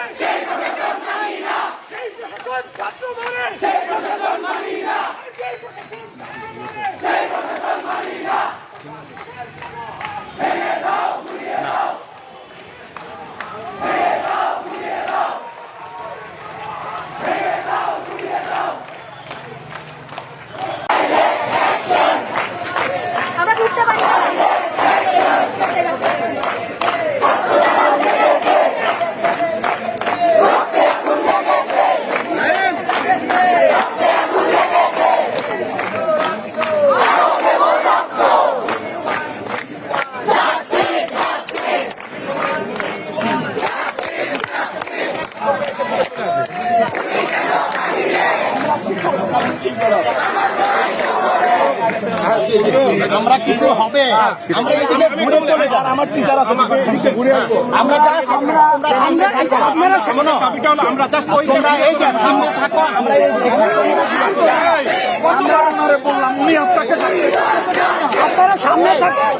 Yeah. আমরা কিছু হবে। আমরা টিচার আছে ঘুরে আমরা আমরা থাকো আমরা বললাম উনি আপনাকে আপনারা সামনে থাকেন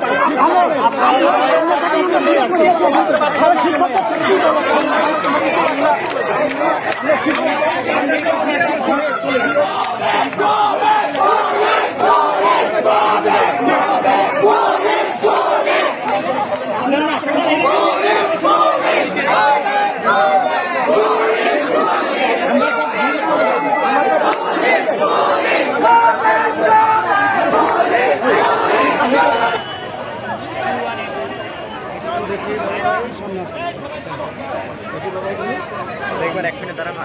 দেখবেন এক মিনিট দাঁড়া না